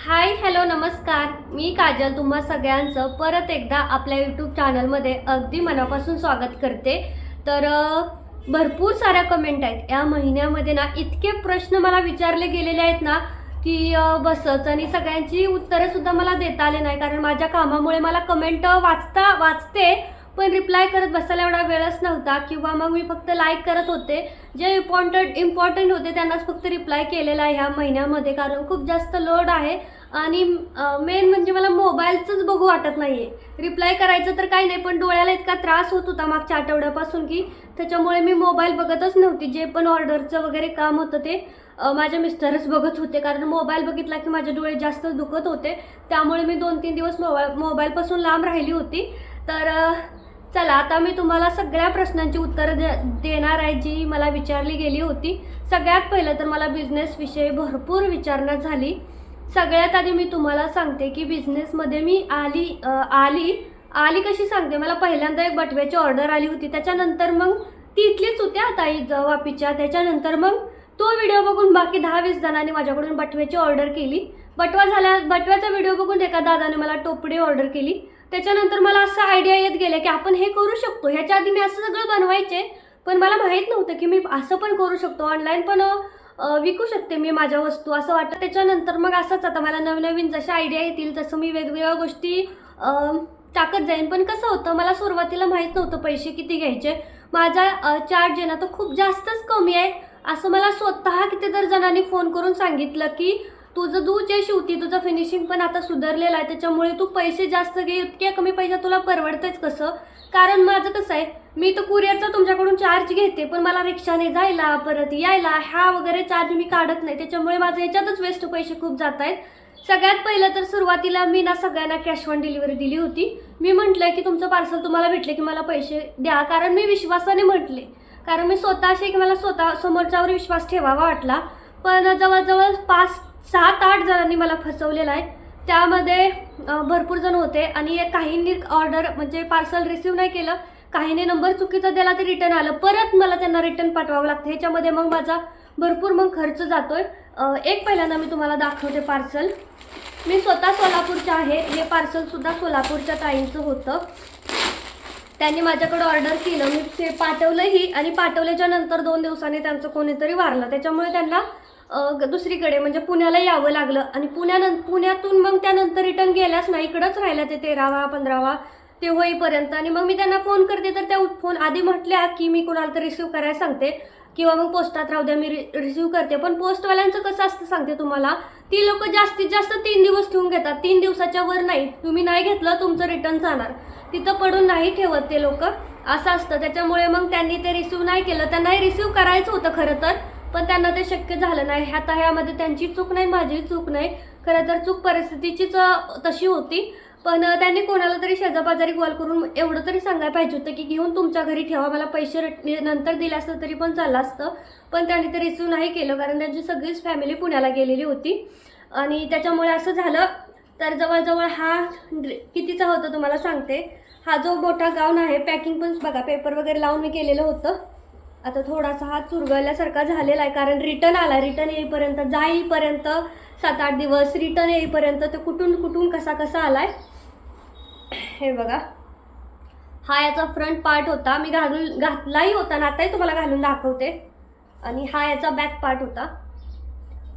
Hi hello नमस्कार. मी काजल तुम्हा सगळ्यांचं परत एकदा आपल्या यूट्यूब चॅनलमध्ये अगदी मनापासून स्वागत करते. तर भरपूर साऱ्या कमेंट आहेत. या महिन्यामध्ये ना इतके प्रश्न मला विचारले गेलेले आहेत ना की बसच आणि सगळ्यांची उत्तरंसुद्धा मला देता आले नाही. कारण माझ्या कामामुळे मला कमेंट वाचता वाचते. पण रिप्लाय करत बसायला एवढा वेळच नव्हता किंवा मग मी फक्त लाईक करत होते. जे इम्पॉर्टंट इम्पॉर्टंट होते त्यांनाच फक्त रिप्लाय केलेला आहे ह्या महिन्यामध्ये कारण खूप जास्त लोड आहे. आणि मेन म्हणजे मला मोबाईलचंच बघू वाटत नाही आहे रिप्लाय करायचं तर काही नाही पण डोळ्याला इतका त्रास होत होता मागच्या आठवड्यापासून की त्याच्यामुळे मी मोबाईल बघतच नव्हती. जे पण ऑर्डरचं वगैरे काम होतं ते माझ्या मिस्टरच बघत होते. कारण मोबाईल बघितला की माझे डोळे जास्त दुखत होते. त्यामुळे मी दोन तीन दिवस मोबाईल मोबाईलपासून लांब राहिली होती. तर चला आता मी तुम्हाला सगळ्या प्रश्नांची उत्तरं दे देणार आहे जी मला विचारली गेली होती. सगळ्यात पहिलं तर मला बिझनेसविषयी भरपूर विचारण्यात झाली. सगळ्यात आधी मी तुम्हाला सांगते की बिझनेसमध्ये मी आली आली आली कशी सांगते? मला पहिल्यांदा एक बटव्याची ऑर्डर आली होती. त्याच्यानंतर मग ती इथलीच होत्या ताई वापीच्या. त्याच्यानंतर मग तो व्हिडिओ बघून बाकी दहा वीस जणांनी माझ्याकडून बटव्याची ऑर्डर केली. बटवा झाल्या बटव्याचा व्हिडिओ बघून एका दादाने मला टोपडी ऑर्डर केली. त्याच्यानंतर मला असं आयडिया येत गेले की आपण हे करू शकतो. ह्याच्या आधी मी असं सगळं बनवायचे पण मला माहीत नव्हतं की मी असं पण करू शकतो. ऑनलाईन पण विकू शकते मी माझ्या वस्तू. असं वाटतं. त्याच्यानंतर मग असंच आता मला नवनवीन जशा आयडिया येतील तसं मी वेगवेगळ्या गोष्टी टाकत जाईन. पण कसं होतं मला सुरुवातीला माहीत नव्हतं पैसे किती घ्यायचे. माझा चार्ज आहे ना तो खूप जास्तच कमी आहे. असं मला स्वतः किती तर जणांनी फोन करून सांगितलं की तुझं तू जे शिवती तुझं फिनिशिंग पण आता सुधारलेलं आहे त्याच्यामुळे तू पैसे जास्त घे इतक्या कमी पैशात तुला परवडतंच कसं? कारण माझं कसं आहे मी तर कुरिअरचा तुमच्याकडून चार्ज घेते पण मला रिक्षाने जायला परत यायला ह्या वगैरे चार्ज मी काढत नाही त्याच्यामुळे माझं याच्यातच वेस्ट पैसे खूप जात आहेत. सगळ्यात पहिलं तर सुरुवातीला मी ना सगळ्यांना कॅश ऑन डिलिव्हरी दिली होती. मी म्हटलं की तुमचं पार्सल तुम्हाला भेटले की मला पैसे द्या कारण मी विश्वासाने म्हटले. कारण मी स्वतः असे की मला स्वतः समोरच्यावर विश्वास ठेवावा वाटला. पण जवळजवळ पाच सात आठ जणांनी मला फसवलेला आहे. त्यामध्ये भरपूर जण होते आणि काहींनी ऑर्डर म्हणजे पार्सल रिसीव नाही केलं. काहीने नंबर चुकीचा दिला ते रिटर्न आलं. परत मला त्यांना रिटर्न पाठवावं लागतं. ह्याच्यामध्ये मग माझा भरपूर मग खर्च जातोय. एक पहिल्यांदा मी तुम्हाला दाखवते पार्सल मी स्वतः सोलापूरच्या आहे. हे पार्सलसुद्धा सोलापूरच्या ताईंचं होतं. त्यांनी माझ्याकडे ऑर्डर केलं. मी ते पाठवलंही आणि पाठवल्याच्या नंतर दोन दिवसांनी त्यांचं कोणीतरी वारलं. त्याच्यामुळे त्यांना दुसरीकडे म्हणजे पुण्याला यावं लागलं. आणि पुण्यानं पुण्यातून मग त्यानंतर रिटर्न गेल्याच नाही इकडंच राहिल्या ते तेरावा पंधरावा ते होईपर्यंत. आणि मग मी त्यांना फोन करते तर त्या फोन आधी म्हटल्या की मी कुणाला तर रिसिव्ह करायला सांगते. किंवा मग पोस्टात राहू द्या मी रिसिव्ह करते. पण पोस्टवाल्यांचं कसं असतं सांगते तुम्हाला ती लोक जास्तीत जास्त तीन दिवस ठेवून घेतात. तीन दिवसाच्या वर नाही. तुम्ही नाही घेतलं तुमचं रिटर्न जाणार. तिथं पडून नाही ठेवत ते लोक. असं असतं. त्याच्यामुळे मग त्यांनी ते रिसिव्ह नाही केलं. त्यांनाही रिसिव्ह करायचं होतं खरं तर. पण त्यांना ते शक्य झालं नाही. आता ह्यामध्ये त्यांची चूक नाही माझी चूक नाही. खरं तर चूक परिस्थितीचीच तशी होती. पण त्यांनी कोणाला तरी शेजापाजारी कॉल करून एवढं तरी सांगायला पाहिजे होतं की घेऊन तुमच्या घरी ठेवा मला पैसे नंतर दिले असतं तरी पण चाललं असतं. पण त्यांनी ते रिसिव्ह नाही केलं कारण त्यांची सगळीच फॅमिली पुण्याला गेलेली होती. आणि त्याच्यामुळे असं झालं. तर जवळजवळ हा कितीचा होता तुम्हाला सांगते. हा जो मोठा गाऊन आहे पॅकिंग पण बघा पेपर वगैरे लावून मी केलेलं होतं. आता थोडासा हा चुरगळल्यासारखा झालेला आहे कारण रिटर्न आला. रिटर्न येईपर्यंत जाईपर्यंत सात आठ दिवस रिटर्न येईपर्यंत तो कुठून कुठून कसा कसा आला आहे हे बघा. हा याचा फ्रंट पार्ट होता. मी घालून घातलाही होता. ना आताही तुम्हाला घालून दाखवते. आणि हा याचा बॅक पार्ट होता.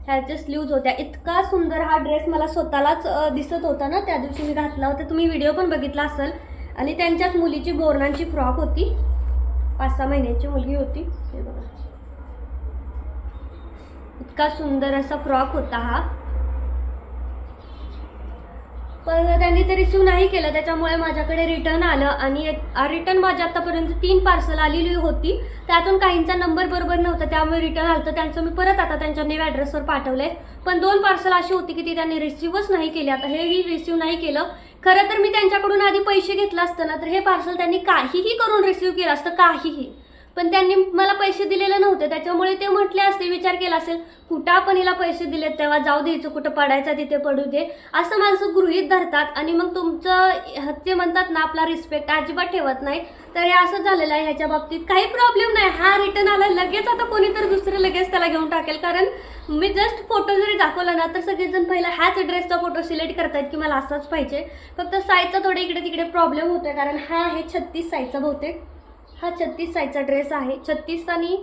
ह्याचे स्लीव्ज होत्या. इतका सुंदर हा ड्रेस मला स्वतःलाच दिसत होता ना. त्या दिवशी मी घातला होता. तुम्ही व्हिडिओ पण बघितला असेल. आणि त्यांच्याच मुलीची बोरणांची फ्रॉक होती. पाच सहा महिन्याची मुलगी होती. हे बघा. इतका सुंदर असा फ्रॉक होता हा. पण त्यांनी ते रिसिव्ह नाही केलं. त्याच्यामुळे माझ्याकडे रिटर्न आलं आणि रिटर्न माझ्या आतापर्यंत तीन पार्सल आलेली होती. त्यातून काहींचा नंबर बरोबर नव्हता. त्यामुळे रिटर्न आलं तर त्यांचं मी परत आता त्यांच्या नेव ॲड्रेसवर पाठवलं आहे पण दोन पार्सल अशी होती की ती त्यांनी रिसिव्हच नाही केली. आता हेही रिसिव्ह नाही केलं. खरं तर मी त्यांच्याकडून आधी पैसे घेतलं असतं ना तर हे पार्सल त्यांनी काहीही करून रिसिव्ह केलं असतं काहीही. पण त्यांनी मला पैसे दिलेले नव्हते त्याच्यामुळे ते म्हटले असते विचार केला असेल कुठं आपण हिला पैसे दिले तेव्हा? जाऊ द्यायचं कुठं पडायचा तिथे पडू दे. असं माणसं गृहीत धरतात आणि मग तुमचं ते म्हणतात ना आपला रिस्पेक्ट अजिबात ठेवत नाही. तर हे असं झालेलं आहे ह्याच्या बाबतीत. काही प्रॉब्लेम नाही. हा रिटर्न आला लगेच आता कोणीतरी दुसरं लगेच त्याला घेऊन टाकेल. कारण मी जस्ट फोटो जरी दाखवला ना तर सगळेजण पहिला ह्याच ड्रेसचा फोटो सिलेक्ट करतायत की मला असाच पाहिजे. फक्त साईजचा थोडे इकडे तिकडे प्रॉब्लेम होतोय. कारण हा आहे छत्तीस साईजचा बहुतेक. हा छत्तीस साईजचा ड्रेस आहे. छत्तीस आणि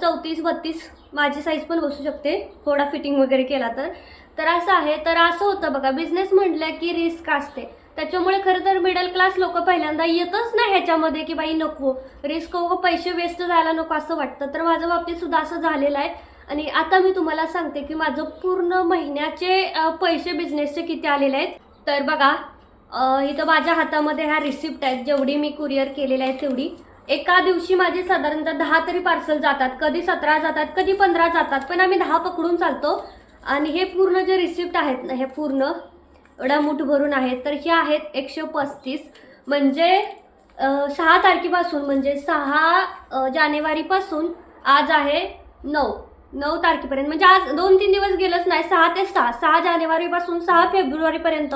चौतीस बत्तीस माझी साईज पण बसू शकते. थोडा फिटिंग वगैरे केला तर. तर असं आहे. तर असं होतं बघा बिझनेस म्हटलं की रिस्क असते. त्याच्यामुळे खरं तर मिडल क्लास लोक पहिल्यांदा येतच नाही ह्याच्यामध्ये की बाई नको रिस्क हो पैसे वेस्ट जायला नको असं वाटतं. तर माझ्या बाबतीत सुद्धा असं झालेलं आहे. आणि आता मी तुम्हाला सांगते की माझं पूर्ण महिन्याचे पैसे बिझनेसचे किती आलेले आहेत. तर बघा इथं माझ्या हातामध्ये ह्या रिसिप्ट आहेत जेवढी मी कुरिअर केलेल्या आहेत तेवढी. एका दिवशी माझे साधारणतः दहा तरी पार्सल जातात. कधी सतरा जातात कधी पंधरा जातात पण आम्ही दहा पकडून चालतो. आणि हे पूर्ण जे रिसिप्ट आहेत ना हे पूर्ण एवढा भरून आहेत. तर हे आहेत एकशे पस्तीस. म्हणजे सहा तारखेपासून म्हणजे सहा जानेवारीपासून आज आहे नऊ. नऊ तारखेपर्यंत. म्हणजे आज दोन तीन दिवस गेलंच नाही सहा ते सहा. सहा जानेवारीपासून सहा फेब्रुवारीपर्यंत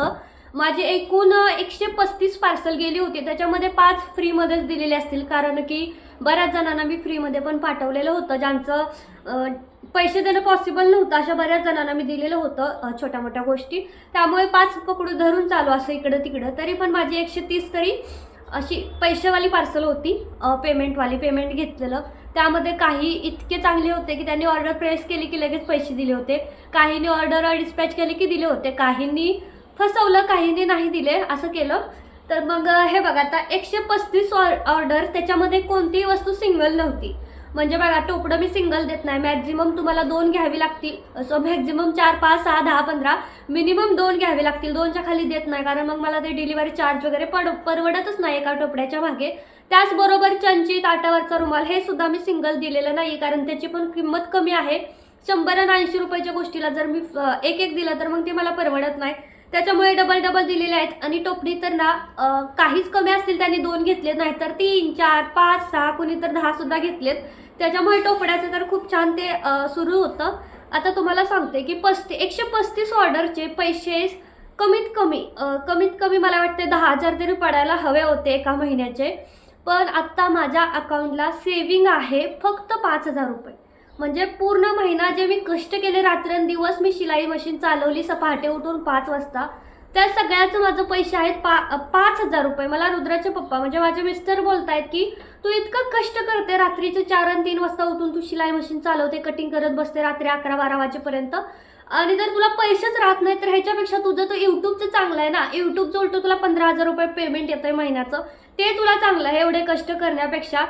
माझे एकूण एकशे पस्तीस पार्सल गेली होती. त्याच्यामध्ये पाच फ्रीमध्येच दिलेले असतील. कारण की बऱ्याच जणांना मी फ्रीमध्ये पण पाठवलेलं होतं ज्यांचं पैसे देणं पॉसिबल नव्हतं. अशा बऱ्याच जणांना मी दिलेलं होतं छोट्या मोठ्या गोष्टी. त्यामुळे पाच पकडू धरून चालू असं इकडं तिकडं. तरी पण माझी एकशे तीस तरी अशी पैसेवाली पार्सल होती. पेमेंटवाली पेमेंट घेतलेलं. त्यामध्ये काही इतके चांगले होते की त्यांनी ऑर्डर प्रेस केली की लगेच पैसे दिले होते. काहींनी ऑर्डर डिस्पॅच केली की दिले होते. काहींनी फसवलं काहींनी नाही दिले असं केलं. तर मग हे बघा आता एकशे पस्तीस ऑर्डर त्याच्यामध्ये कोणतीही वस्तू सिंगल नव्हती. म्हणजे बघा टोपडं मी सिंगल देत नाही. मॅक्झिमम तुम्हाला दोन घ्यावी लागतील. सो मॅक्झिमम चार पाच सहा दहा पंधरा मिनिमम दोन घ्यावे लागतील. दोनच्या खाली देत नाही. कारण मग मला ते डिलिव्हरी चार्ज वगैरे पड परवडतच नाही एका टोपड्याच्या मागे. त्याचबरोबर चंची ताटावरचा रुमाल हे सुद्धा मी सिंगल दिलेलं नाही. कारण त्याची पण किंमत कमी आहे. शंभर आणि ऐंशी रुपयाच्या गोष्टीला जर मी एक एक दिलं तर मग ते मला परवडत नाही. त्याच्यामुळे डबल डबल दिलेले आहेत. आणि टोपडी तर ना काहीच कमी असतील त्यांनी दोन घेतले नाहीतर तीन चार पाच सहा कोणी तर दहा सुद्धा घेतलेत. त्याच्यामुळे टोपड्याचं तर खूप छान ते सुरू होतं. आता तुम्हाला सांगते की पस्ती एकशे पस्तीस ऑर्डरचे पैसे कमीत कमी कमीत कमी मला वाटते दहा हजार तरी पडायला हवे होते एका महिन्याचे. पण आत्ता माझ्या अकाउंटला सेविंग आहे फक्त पाच हजार रुपये. म्हणजे पूर्ण महिना जे मी कष्ट केले रात्रंदिवस मी शिलाई मशीन चालवली स पहाटे उठून पाच वाजता. त्या सगळ्याचं माझं पैसे आहेत पा पाच हजार रुपये. मला रुद्राचे पप्पा म्हणजे माझे मिस्टर बोलतायत की तू इतकं कष्ट करते रात्रीचे चार आणि तीन वाजता उठून तू शिलाई मशीन चालवते कटिंग करत बसते रात्री अकरा बारा वाजेपर्यंत. आणि जर तुला पैसेच राहत नाही तर ह्याच्यापेक्षा तुझं तर यूट्यूबचं चांगलं आहे ना. यूट्यूबचं उलटं तुला पंधरा हजार रुपये पेमेंट येतं आहे महिन्याचं. ते तुला चांगलं आहे एवढे कष्ट करण्यापेक्षा.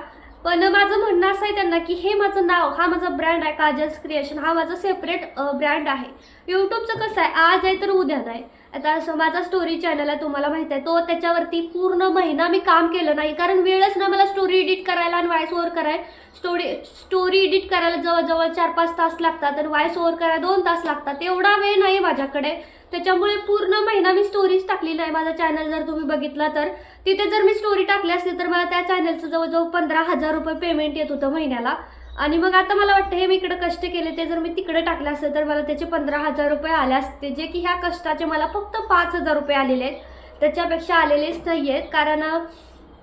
पण माझं म्हणणं असं आहे त्यांना की हे माझं नाव हा माझा ब्रँड आहे काजल्स क्रिएशन हा माझा सेपरेट ब्रँड आहे. यूट्यूबचं कसं आहे आज आहे तर उद्या नाही. आता असं माझा स्टोरी चॅनल आहे तुम्हाला माहीत आहे तो त्याच्यावरती पूर्ण महिना मी काम केलं नाही. कारण वेळच ना मला स्टोरी एडिट करायला आणि व्हॉइस ओव्हर कराय स्टोरी स्टोरी एडिट करायला जवळजवळ चार पाच तास लागतात आणि व्हॉइस ओव्हर करायला दोन तास लागतात. एवढा वेळ नाही माझ्याकडे. त्याच्यामुळे पूर्ण महिना मी स्टोरीज टाकलेली आहे. माझा चॅनल जर तुम्ही बघितला तर तिथे जर मी स्टोरी टाकली असली तर मला त्या चॅनलचं जवळजवळ पंधरा हजार रुपये पेमेंट येत होतं महिन्याला. आणि मग आता मला वाटतं हे मी इकडे कष्ट केले ते जर मी तिकडे टाकले असते तर मला त्याचे पंधरा हजार रुपये आले असते. जे की ह्या कष्टाचे मला फक्त पाच हजार रुपये आलेले आहेत. त्याच्यापेक्षा आलेलेच नाही आहेत. कारण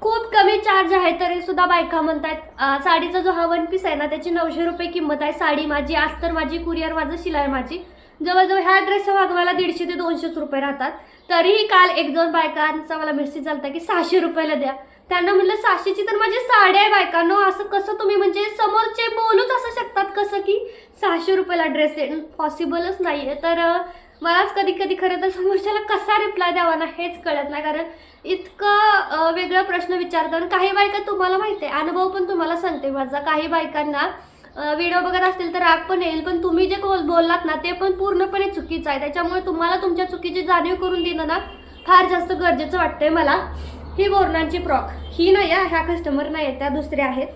खूप कमी चार्ज आहे तरी सुद्धा बायका म्हणतात साडीचा जो हा वन पीस आहे ना त्याची नऊशे रुपये किंमत आहे. साडी माझी आज तर माझी कुरिअर माझं शिलाई माझी. जवळजवळ ह्या ड्रेसच्या वागवायला दीडशे ते दोनशेच रुपये राहतात. तरीही काल एक दोन बायकांचा मला मेसेज झाला की सहाशे रुपयाला द्या. त्यांना म्हणलं सहाशेची तर माझी साडी आहे बायकांनो असं कसं तुम्ही म्हणजे समोरचे बोलूच असं शकतात कसं की सहाशे रुपयाला ड्रेस देणं पॉसिबलच नाही आहे तर मलाच कधी कधी खरं तर समोरच्याला कसा रिप्लाय द्यावा ना हेच कळत नाही. कारण इतकं वेगळा प्रश्न विचारतो आणि काही बायका तुम्हाला माहिती आहे अनुभव पण तुम्हाला सांगते. माझा काही बायकांना व्हिडिओ बघत असतील तर राग पण येईल पण तुम्ही जे बोल- बोललात ना ते पण पूर्णपणे चुकीचं आहे. त्याच्यामुळे तुम्हाला तुमच्या चुकीची जाणीव करून देणं ना फार जास्त गरजेचं वाटतंय मला. ही बोरणांची फ्रॉक ही नाही आहे ह्या कस्टमर नाही आहेत त्या दुसऱ्या आहेत.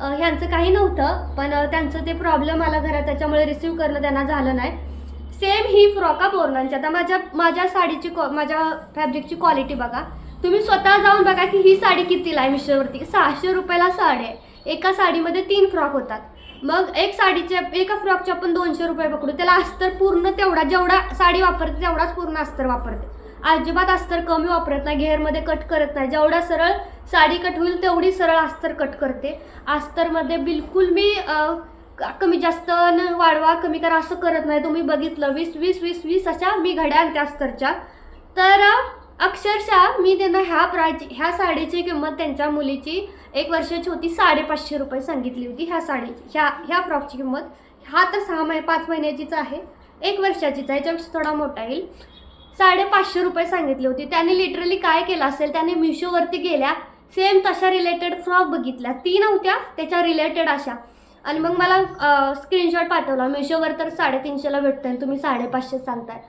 ह्यांचं काही नव्हतं पण त्यांचं ते प्रॉब्लेम आला घरात त्याच्यामुळे रिसीव करणं त्यांना झालं नाही. सेम ही फ्रॉक हा बोरणांची. आता माझ्या माझ्या साडीची क्वा- माझ्या फॅब्रिकची क्वालिटी बघा. तुम्ही स्वतः जाऊन बघा की ही साडी कितीला आहे मिशोवरती. सहाशे रुपयाला साडी आहे. एका साडीमध्ये तीन फ्रॉक होतात. मग एक साडीचे एका फ्रॉकचे आपण दोनशे रुपये पकडू. त्याला अस्तर पूर्ण तेवढा जेवढा साडी वापरते तेवढाच पूर्ण अस्तर वापरते. अजिबात अस्तर कमी वापरत नाही घेरमध्ये कट करत नाही. जेवढा सरळ साडी कट होईल तेवढी सरळ अस्तर कट करते. अस्तरमध्ये बिलकुल मी कमी जास्त न वाढवा कमी करा असं करत नाही. तुम्ही बघितलं वीस वीस वीस वीस अशा मी घड्या आणते अस्तरच्या. तर अक्षरशः मी त्यांना ह्या प्राईज ह्या साडीची किंमत त्यांच्या मुलीची एक वर्षाची होती साडेपाचशे रुपये सांगितली होती ह्या साडीची. ह्या ह्या फ्रॉकची किंमत हा तर सहा महिने पाच महिन्याचीच आहे. एक वर्षाचीच आहे याच्यापेक्षा थोडा मोठा येईल. साडेपाचशे रुपये सांगितली होती. त्याने लिटरली काय केलं असेल त्याने मिशोवरती गेल्या सेम तशा रिलेटेड फ्रॉक बघितल्या. ती नव्हत्या त्याच्या रिलेटेड अशा. आणि मग मला स्क्रीनशॉट पाठवला मिशोवर तर साडेतीनशेला भेटतं आणि तुम्ही साडेपाचशे सांगताय.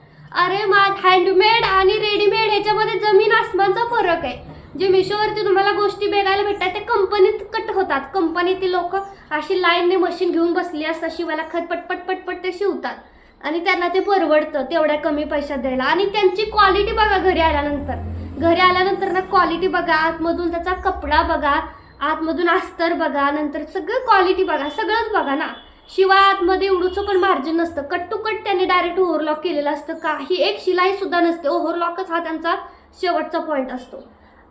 अरे मा हँडमेड आणि रेडीमेड ह्याच्यामध्ये जमीन आसमानचा फरक आहे. जे मिशोवरती तुम्हाला गोष्टी बघायला भेटतात ते कंपनीत कट होतात. कंपनीतील लोक अशी लाईनने मशीन घेऊन बसली असतात शिवायला खत पटपट पटपट ते शिवतात. आणि त्यांना ते परवडतं तेवढ्या कमी पैशात द्यायला. आणि त्यांची क्वालिटी बघा घरी आल्यानंतर. घरी आल्यानंतर ना क्वालिटी बघा आतमधून त्याचा कपडा बघा आतमधून अस्तर बघा नंतर सगळं क्वालिटी बघा सगळंच बघा ना. शिवाय आतमध्ये एवढूचं पण मार्जिन नसतं. कट टू कट त्यांनी डायरेक्ट ओव्हरलॉक केलेलं असतं. काही एक शिलाई सुद्धा नसते. ओव्हरलॉकच हा त्यांचा शेवटचा पॉईंट असतो.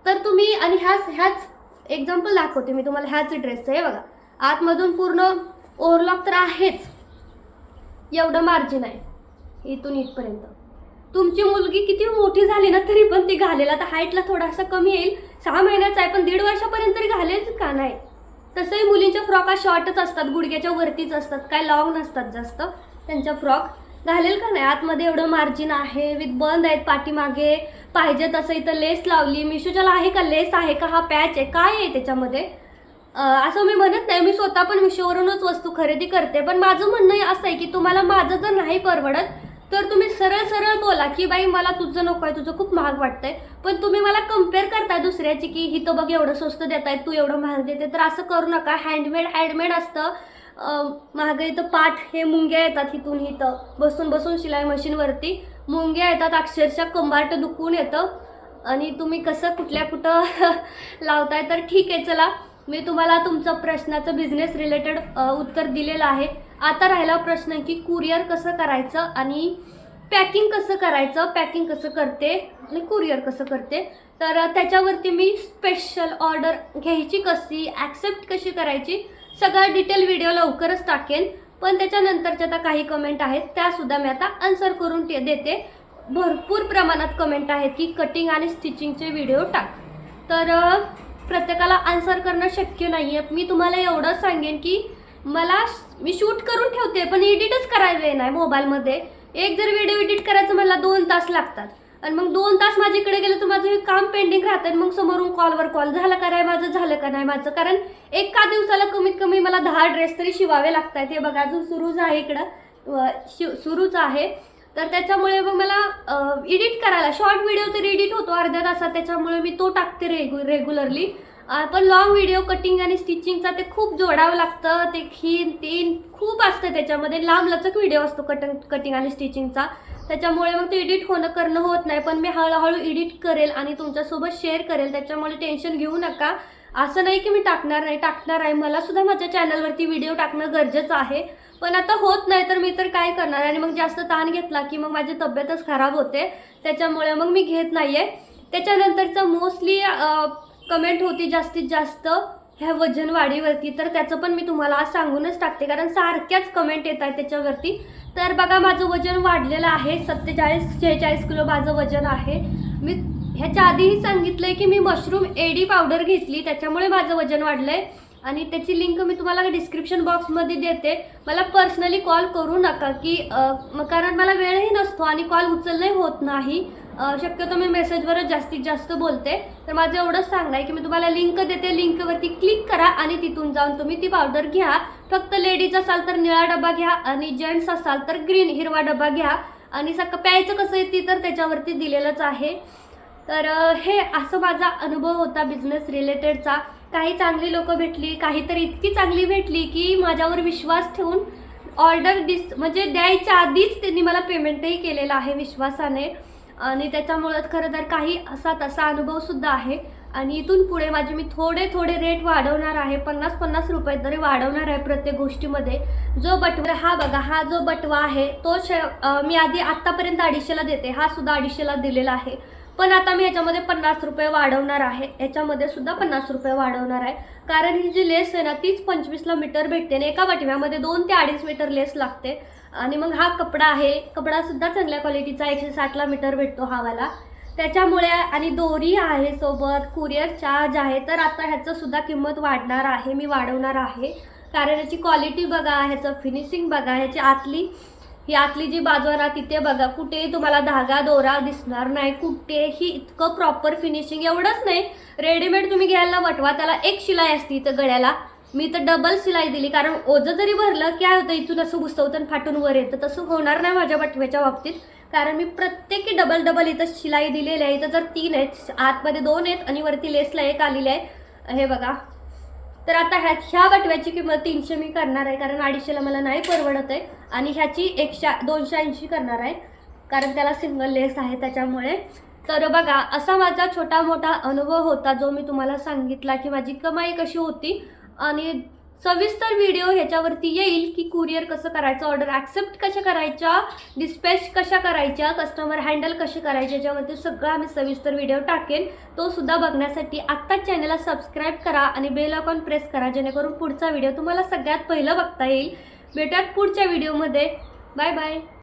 तर तुम्ही आणि ह्याच ह्याच एक्झाम्पल दाखवते मी तुम्हाला ह्याच ड्रेसचं आहे बघा. आतमधून पूर्ण ओव्हरलॉक तर आहेच. एवढं मार्जिन आहे. इथून इथपर्यंत. तुमची मुलगी किती मोठी झाली ना तरी पण ती घालेल. आता हाईटला थोडासा कमी येईल. सहा महिन्याचा आहे पण दीड वर्षापर्यंत तरी घालेल का नाही? तसंही मुलींच्या फ्रॉका शॉर्टच असतात. गुडघ्याच्या वरतीच असतात. काय लॉंग नसतात जास्त. त्यांच्या फ्रॉक घालेल का नाही? आतमध्ये एवढं मार्जिन आहे. विथ बंद आहेत पाठीमागे. पाहिजे तसं इथं लेस लावली. मिशोच्याला आहे का लेस आहे का? हा पॅच आहे. काय आहे त्याच्यामध्ये? असं मी म्हणत नाही. मी स्वतः पण मिशोवरूनच वस्तू खरेदी करते. पण माझं म्हणणं असं आहे की तुम्हाला माझं जर नाही परवडत तर तुम्ही सरळ सरळ बोला की बाई मला तुझं नको आहे. तुझं खूप महाग वाटतंय. पण तुम्ही मला कंपेअर करताय दुसऱ्याची की हिथं बघ एवढं स्वस्त देत आहे तू एवढं महाग देते. तर असं करू नका. हँडमेड हँडमेड असतं. अं, महाग इथं पाठ हे मुंग्या येतात इथून इथं. बसून बसून शिलाई मशीनवरती. मुंग्या येतात अक्षरशः कंबार्ट दुखून येतं. आणि तुम्ही कसं कुठल्या कुठं लावताय तर ठीक आहे चला. मी तुम्हाला तुमचं प्रश्नाचं बिझनेस रिलेटेड उत्तर दिलेलं आहे. आता राहिला प्रश्न की कुरिअर कसं करायचं आणि पॅकिंग कसं करायचं? पॅकिंग कसं करते आणि कुरिअर कसं करते? तर त्याच्यावरती मी स्पेशल ऑर्डर घ्यायची कशी ॲक्सेप्ट कशी करायची सगळा डिटेल व्हिडिओ लवकरच टाकेन. पण त्याच्यानंतरच्या आता काही कमेंट आहेत त्यासुद्धा मी आता आन्सर करून ते देते. भरपूर प्रमाणात कमेंट आहेत की कटिंग आणि स्टिचिंगचे व्हिडिओ टाक. तर प्रत्येकाला आन्सर करणं शक्य नाही आहे मी तुम्हाला एवढंच सांगेन की मला श- मी शूट करून ठेवते पण एडिटच करायला नाही मोबाईलमध्ये एक जर व्हिडिओ एडिट करायचं मला दोन तास लागतात. आणि मग दोन तास माझ्याकडे गेलं तर माझं हे काम पेंडिंग राहतं मग समोरून कॉलवर कॉल झालं का नाही माझं? झालं का नाही माझं? कारण एका दिवसाला कमीत कमी मला दहा ड्रेस तरी शिवावे लागत आहेत हे बघा अजून सुरूच आहे इकडं. शिव सुरूच आहे. तर त्याच्यामुळे मग मला एडिट करायला शॉर्ट व्हिडिओ तर एडिट होतो अर्ध्या तासात. त्याच्यामुळे मी तो टाकते रेगु रेग्युलरली पण लॉंग व्हिडिओ कटिंग आणि स्टिचिंगचा ते खूप जोडावं लागतं. ते खीन तीन खूप असतं त्याच्यामध्ये. लांब लचक व्हिडिओ असतो कटिंग कटिंग आणि स्टिचिंगचा त्याच्यामुळे मग ते एडिट होणं करणं होत नाही. पण मी हळूहळू एडिट करेल आणि तुमच्यासोबत शेअर करेल. त्याच्यामुळे टेन्शन घेऊ नका. असं नाही की मी टाकणार नाही. टाकणार आहे. मला सुद्धा माझ्या चॅनलवरती व्हिडिओ टाकणं गरजेचं आहे. पण आता होत नाही तर मी तर काय करणार? आणि मग जास्त ताण घेतला की मग माझी तब्येतच खराब होते. त्याच्यामुळे मग मी घेत नाही आहे त्याच्यानंतरचं मोस्टली कमेंट होती जास्तीत जास्त. ह्या वजन वाढीवरती तर त्याचं पण मी तुम्हाला आज सांगूनच टाकते. कारण सारख्याच कमेंट येत आहेत त्याच्यावरती. तर बघा माझं वजन वाढलेलं आहे. सत्तेचाळीस शेहेचाळीस किलो माझं वजन आहे. मी ह्याच्या आधीही सांगितलं आहे की मी मशरूम एडी पावडर घेतली. त्याच्यामुळे माझं वजन वाढलं आहे आणि त्याची लिंक मी तुम्हाला डिस्क्रिप्शन बॉक्समध्ये देते. मला पर्सनली कॉल करू नका की कारण मला वेळही नसतो आणि कॉल उचलणंही होत नाही. शक्यतो मी मेसेजवरच जास्तीत जास्त बोलते. तर माझं एवढंच सांगणं आहे की मी तुम्हाला लिंक देते. लिंकवरती क्लिक करा आणि तिथून जाऊन तुम्ही ती पावडर घ्या. फक्त लेडीज असाल तर निळा डबा घ्या आणि जेंट्स असाल तर ग्रीन हिरवा डबा घ्या. आणि सक प्यायचं कसं आहे ती तर त्याच्यावरती दिलेलंच आहे. तर हे असं माझा अनुभव होता बिझनेस रिलेटेडचा काही चांगली लोक भेटली काहीतरी इतकी चांगली भेटली की माझ्यावर विश्वास ठेवून ऑर्डर डिस म्हणजे द्यायच्या आधीच त्यांनी मला पेमेंटही केलेलं आहे विश्वासाने. आणि त्याच्यामुळं खरं तर काही असा तसा अनुभवसुद्धा आहे. आणि इथून पुढे माझे मी थोडे थोडे रेट वाढवणार आहे. पन्नास पन्नास रुपये तरी वाढवणार आहे प्रत्येक गोष्टीमध्ये. जो बटवा हा बघा हा जो बटवा आहे तो श मी आधी आत्तापर्यंत अडीचशेला देते. हा सुद्धा अडीचशेला दिलेला आहे. पण आता मी याच्यामध्ये पन्नास रुपये वाढवणार आहे. याच्यामध्ये सुद्धा पन्नास रुपये वाढवणार आहे. कारण ही जी लेस आहे ना तीच पंचवीसला मीटर भेटते. आणि एका बटव्यामध्ये दोन ते अडीच मीटर लेस लागते. आणि मग हा कपडा आहे कपडा सुद्धा चांगल्या क्वालिटीचा एकशे साठला मीटर भेटतो हावाला त्याच्यामुळे आणि दोरी आहे सोबत कुरिअर चार्ज आहे तर आता ह्याचं सुद्धा किंमत वाढणार आहे मी वाढवणार आहे. कारण याची क्वालिटी बघा ह्याचं फिनिशिंग बघा ह्याची आतली ही आतली जी बाजू आहे ना तिथे बघा कुठेही तुम्हाला धागा दोरा दिसणार नाही कुठेही इतकं प्रॉपर फिनिशिंग एवढंच नाही. रेडीमेड तुम्ही घ्यायला वटवा त्याला एक शिलाई असते इथं गळ्याला. मी तर डबल शिलाई दिली कारण ओझं जरी भरलं काय होतं इथून असं घुसवतं फाटून वर येतं तसं होणार नाही माझ्या बटव्याच्या बाबतीत. कारण मी प्रत्येकी डबल डबल इथं शिलाई दिलेली आहे. इथं तर तीन आहेत आतमध्ये दोन आहेत आणि वरती लेसला एक आलेली आहे. हे बघा. तर आता ह्या ह्या बटव्याची किंमत तीनशे मी करणार आहे कारण अडीचशेला मला नाही परवडत आहे. आणि ह्याची एकशे दोनशे ऐंशी करणार आहे कारण त्याला सिंगल लेस आहे त्याच्यामुळे. तर बघा असा माझा छोटा मोठा अनुभव होता जो मी तुम्हाला सांगितला की माझी कमाई कशी होती. आणि सविस्तर व्हिडिओ ह्याच्यावरती येईल की कुरिअर कसं करायचं ऑर्डर ॲक्सेप्ट कशा करायच्या डिस्पॅच कशा करायच्या कस्टमर हँडल कसे करायचे याच्यावरती सगळं आम्ही सविस्तर व्हिडिओ टाकेन. तो सुद्धा बघण्यासाठी आत्ताच चॅनलला सबस्क्राईब करा आणि बेल आयकॉन प्रेस करा जेणेकरून पुढचा व्हिडिओ तुम्हाला सगळ्यात पहिलं बघता येईल. भेटूयात पुढच्या व्हिडिओमध्ये बाय बाय